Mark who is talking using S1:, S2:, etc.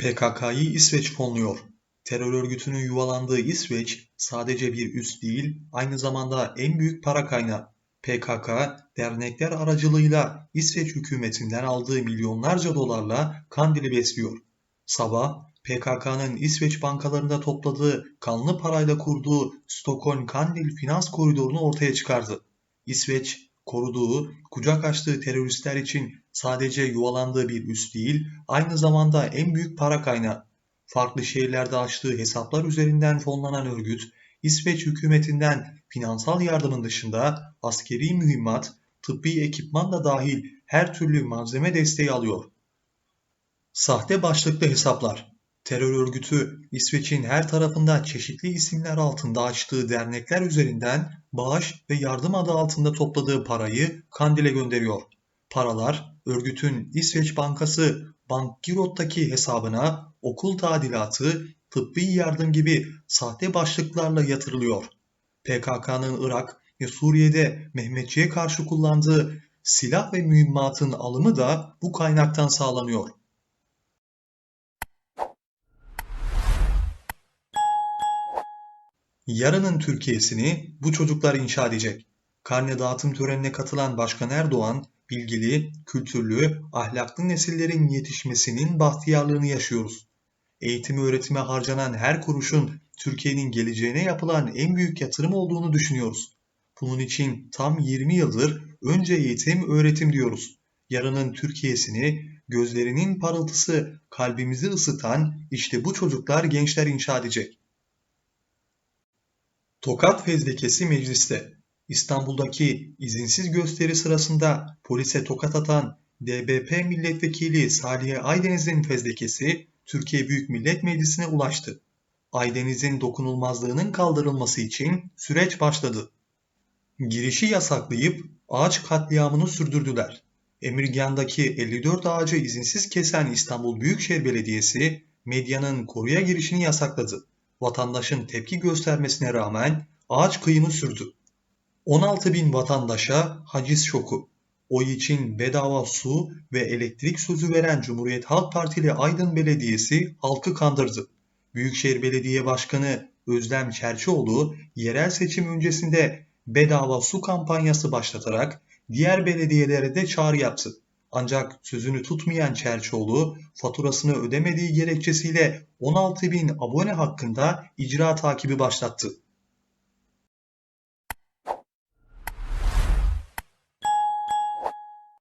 S1: PKK'yı İsveç fonluyor. Terör örgütünün yuvalandığı İsveç sadece bir üs değil, aynı zamanda en büyük para kaynağı. PKK, dernekler aracılığıyla İsveç hükümetinden aldığı milyonlarca dolarla Kandil'i besliyor. Sabah, PKK'nın İsveç bankalarında topladığı kanlı parayla kurduğu Stockholm-Kandil finans koridorunu ortaya çıkardı. İsveç, koruduğu, kucak açtığı teröristler için sadece yuvalandığı bir üs değil, aynı zamanda en büyük para kaynağı. Farklı şehirlerde açtığı hesaplar üzerinden fonlanan örgüt, İsveç hükümetinden finansal yardımın dışında askeri mühimmat, tıbbi ekipman da dahil her türlü malzeme desteği alıyor. Sahte başlıklı hesaplar Terör örgütü İsveç'in her tarafında çeşitli isimler altında açtığı dernekler üzerinden bağış ve yardım adı altında topladığı parayı Kandil'e gönderiyor. Paralar örgütün İsveç Bankası Bankgirot'taki hesabına okul tadilatı, tıbbi yardım gibi sahte başlıklarla yatırılıyor. PKK'nın Irak ve Suriye'de Mehmetçiğe karşı kullandığı silah ve mühimmatın alımı da bu kaynaktan sağlanıyor. Yarının Türkiye'sini bu çocuklar inşa edecek. Karne dağıtım törenine katılan Başkan Erdoğan, bilgili, kültürlü, ahlaklı nesillerin yetişmesinin bahtiyarlığını yaşıyoruz. Eğitime öğretime harcanan her kuruşun Türkiye'nin geleceğine yapılan en büyük yatırım olduğunu düşünüyoruz. Bunun için tam 20 yıldır önce eğitim, öğretim diyoruz. Yarının Türkiye'sini gözlerinin parıltısı kalbimizi ısıtan işte bu çocuklar gençler inşa edecek. Tokat fezlekesi mecliste. İstanbul'daki izinsiz gösteri sırasında polise tokat atan DBP milletvekili Salih Aydeniz'in fezlekesi Türkiye Büyük Millet Meclisi'ne ulaştı. Aydeniz'in dokunulmazlığının kaldırılması için süreç başladı. Girişi yasaklayıp ağaç katliamını sürdürdüler. Emirgan'daki 54 ağacı izinsiz kesen İstanbul Büyükşehir Belediyesi medyanın koruya girişini yasakladı vatandaşın tepki göstermesine rağmen ağaç kıyımı sürdü. 16 bin vatandaşa haciz şoku. Oy için bedava su ve elektrik sözü veren Cumhuriyet Halk Partili Aydın Belediyesi halkı kandırdı. Büyükşehir Belediye Başkanı Özlem Çerçioğlu yerel seçim öncesinde bedava su kampanyası başlatarak diğer belediyelere de çağrı yaptı. Ancak sözünü tutmayan Çerçoğlu faturasını ödemediği gerekçesiyle 16 bin abone hakkında icra takibi başlattı.